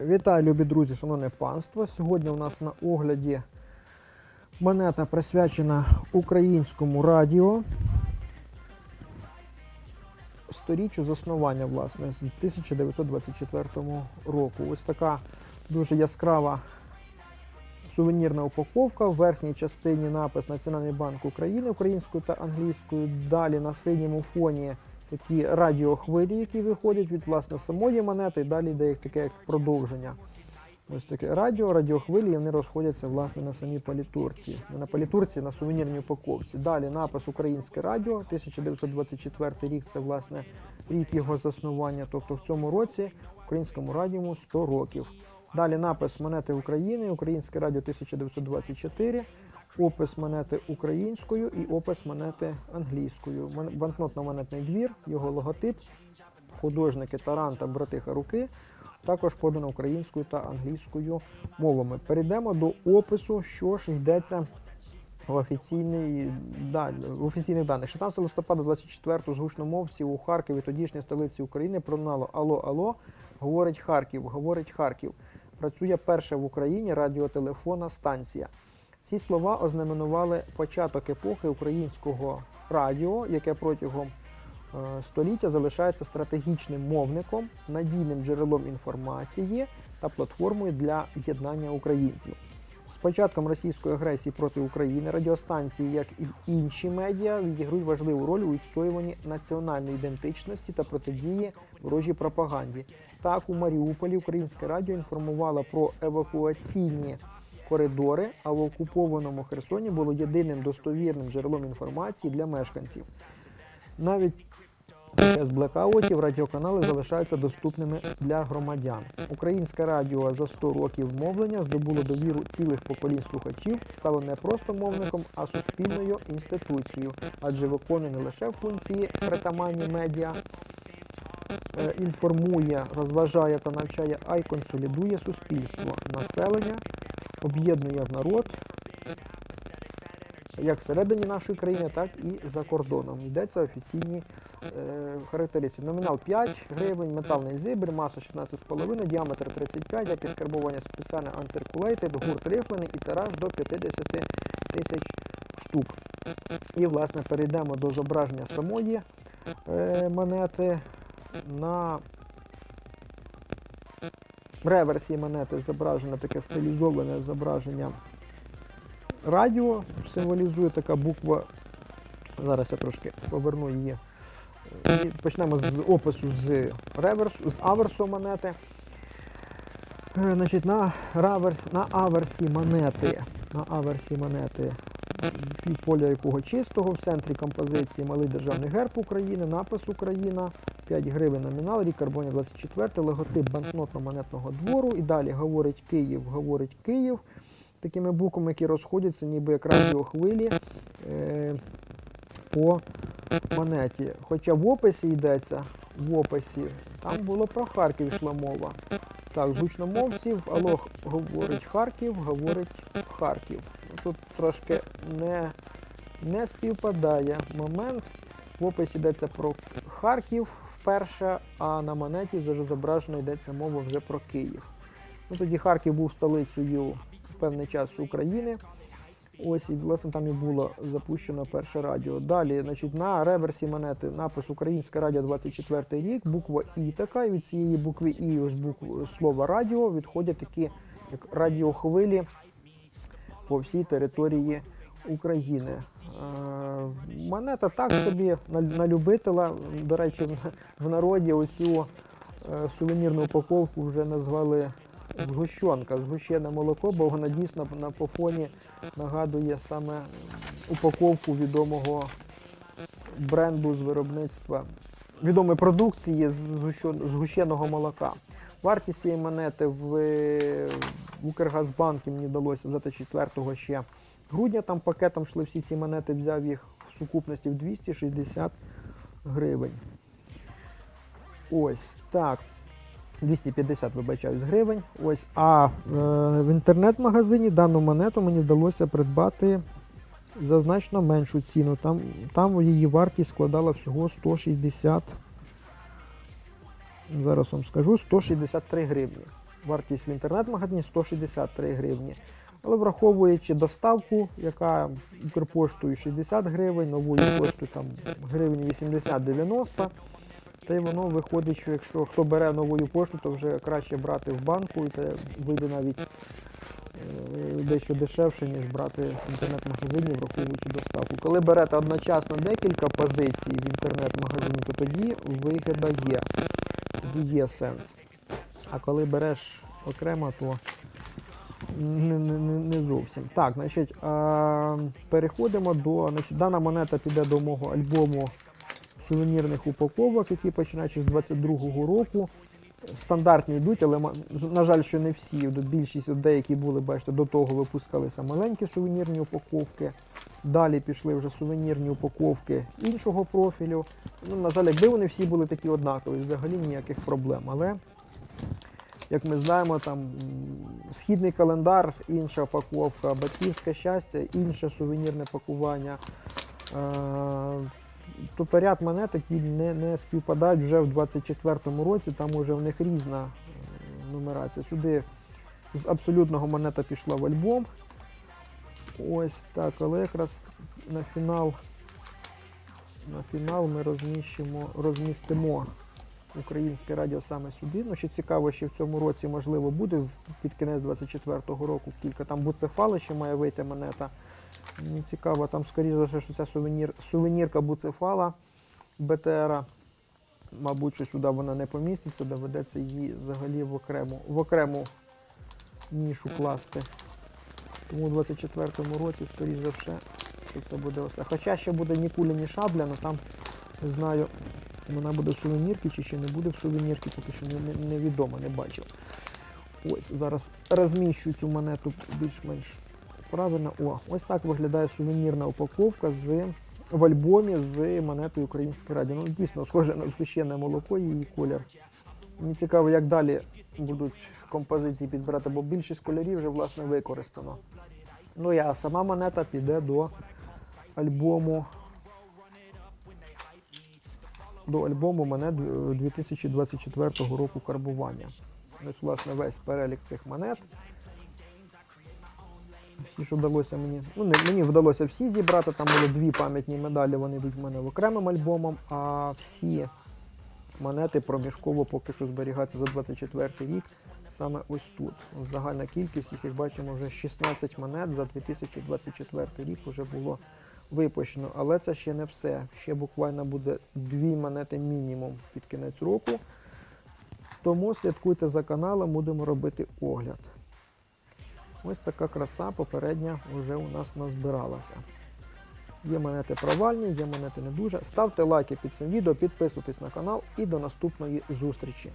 Вітаю, любі друзі, шановне панство. Сьогодні у нас на огляді монета присвячена українському радіо. Сторіччю заснування, власне, з 1924 року. Ось така дуже яскрава сувенірна упаковка. В верхній частині напис Національний банк України українською та англійською. Далі на синьому фоні такі радіохвилі, які виходять від власне самої монети, і далі йде як таке як продовження. Ось таке радіо, радіохвилі, і вони розходяться власне на самій палітурці. На палітурці, на сувенірній упаковці. Далі напис Українське радіо, 1924 рік це власне рік його заснування. Тобто в цьому році українському радіо 100 років. Далі напис монети України, Українське радіо 1924, опис монети українською і опис монети англійською. Банкнотно-монетний двір, його логотип, художники Таран та Братиха Руки. Також подано українською та англійською мовами. Перейдемо до опису, що ж йдеться в, офіційний, да, в офіційних даних. 16 листопада 24 з гучномовців у Харкові, тодішній столиці України, пролунало Алло, алло, говорить Харків, говорить Харків. Працює перша в Україні радіотелефонна станція. Ці слова ознаменували початок епохи українського радіо, яке протягом е, століття залишається стратегічним мовником, надійним джерелом інформації та платформою для єднання українців. З початком російської агресії проти України радіостанції, як і інші медіа, відіграють важливу роль у відстоюванні національної ідентичності та протидії ворожій пропаганді. Так, у Маріуполі українське радіо інформувало про евакуаційні коридори, а в окупованому Херсоні було єдиним достовірним джерелом інформації для мешканців. Навіть під блекаутів радіоканали залишаються доступними для громадян. Українське радіо за 100 років мовлення здобуло довіру цілих поколінь слухачів, стало не просто мовником, а суспільною інституцією, адже виконує не лише функції притаманні медіа, е, інформує, розважає та навчає, а й консолідує суспільство, населення, об'єднує народ як всередині нашої країни, так і за кордоном. Йдеться офіційні е, характеристики. Номінал 5 гривень, металний зибір, маса 16,5, діаметр 35, якість карбування спеціальне uncirculated, гурт рифлений і тираж до 50 тисяч штук. І, власне, перейдемо до зображення самої е, монети. На реверсі монети зображено таке стилізоване зображення радіо, символізує така буква. Зараз я трошки поверну її. І почнемо з опису з реверсу, з аверсу монети. Е, Значить, на, раверс, на аверсі монети. На аверсі монети півполя якого чистого, в центрі композиції малий державний герб України, напис Україна, 5 гривень номінал, рік карбоні 24, логотип банкнотно-монетного двору. І далі говорить Київ, говорить Київ. Такими буквами, які розходяться, ніби як радіохвилі е, по монеті. Хоча в описі йдеться, в описі, там було про Харків йшла мова. Так, гучномовців, алло, говорить Харків, говорить Харків. Тут трошки не, не співпадає момент. В описі йдеться про Харків вперше, а на монеті зображено йдеться мова вже про Київ. Ну, тоді Харків був столицею в певний час України. Ось і власне там і було запущено перше радіо. Далі, значить, на реверсі монети напис Українське радіо 24 рік, буква І така, і від цієї букви І ось букви слова радіо відходять такі як радіохвилі по всій території України. Е, Монета так собі на, на любителя. До речі, в, народі оцю е, сувенірну упаковку вже назвали згущенка, згущене молоко, бо вона дійсно на по фоні нагадує саме упаковку відомого бренду з виробництва відомої продукції з згущен- згущеного молока. Вартість цієї монети в, в Укргазбанкі мені вдалося взяти 4 ще грудня. Там пакетом йшли всі ці монети, взяв їх в сукупності в 260 гривень. Ось так. 250, вибачаюсь, гривень. Ось, а е, в інтернет-магазині дану монету мені вдалося придбати за значно меншу ціну. Там, там її вартість складала всього 160. Зараз вам скажу 163 гривні. Вартість в інтернет-магазині 163 гривні. Але враховуючи доставку, яка Укрпоштою 60 гривень, новою поштою там гривень 80-90, та й воно виходить, що якщо хто бере новою пошту, то вже краще брати в банку, і це вийде навіть е, дещо дешевше, ніж брати в інтернет-магазині, враховуючи доставку. Коли берете одночасно декілька позицій в інтернет-магазині, то тоді вигода є, тоді є сенс. А коли береш окремо, то не, не, не, зовсім. Так, значить, а, переходимо до. Значить, дана монета піде до мого альбому сувенірних упаковок, які починаючи з 22-го року. Стандартні йдуть, але на жаль, що не всі. Більшість деякі були, бачите, до того випускалися маленькі сувенірні упаковки. Далі пішли вже сувенірні упаковки іншого профілю. Ну, на жаль, якби вони всі були такі однакові, взагалі ніяких проблем. Але як ми знаємо, там східний календар, інша упаковка, батьківське щастя, інше сувенірне пакування. Е, Тобто ряд монет, які не, не співпадають вже в 24-му році, там уже в них різна е, нумерація. Сюди з абсолютного монета пішла в альбом. Ось так, але якраз на фінал, на фінал ми розмістимо українське радіо саме сюди. Ну, що цікаво, що в цьому році, можливо, буде під кінець 24-го року кілька там буцефали ще має вийти монета. Мені цікаво, там, скоріш за все, що ця сувенір, сувенірка буцефала БТРа. Мабуть, що сюди вона не поміститься, доведеться її взагалі в окрему, в окрему нішу класти. Тому у 24-му році, скоріш за все, що це буде ось. Хоча ще буде ні куля, ні шабля, але там не знаю, вона буде в сувенірці чи ще не буде в сувенірці, поки що не- не- невідомо, не бачив. Ось зараз розміщу цю монету більш-менш правильно. О, ось так виглядає сувенірна упаковка з в альбомі з монетою Українське радіо. Ну, дійсно, схоже на священне молоко, її колір. Мені цікаво, як далі будуть композиції підбирати, бо більшість кольорів вже власне використано. Ну а сама монета піде до альбому. До альбому монет е, 2024 року карбування. Ось, власне, весь перелік цих монет. Всі, що вдалося мені. Ну, не, мені вдалося всі зібрати. Там були дві пам'ятні медалі, вони йдуть в мене в окремим альбомом, а всі монети проміжково поки що зберігаються за 24 рік. Саме ось тут. Загальна кількість, їх як бачимо, вже 16 монет за 2024 рік вже було випущено. Але це ще не все. Ще буквально буде дві монети мінімум під кінець року. Тому слідкуйте за каналом, будемо робити огляд. Ось така краса попередня вже у нас назбиралася. Є монети провальні, є монети не дуже. Ставте лайки під цим відео, підписуйтесь на канал і до наступної зустрічі.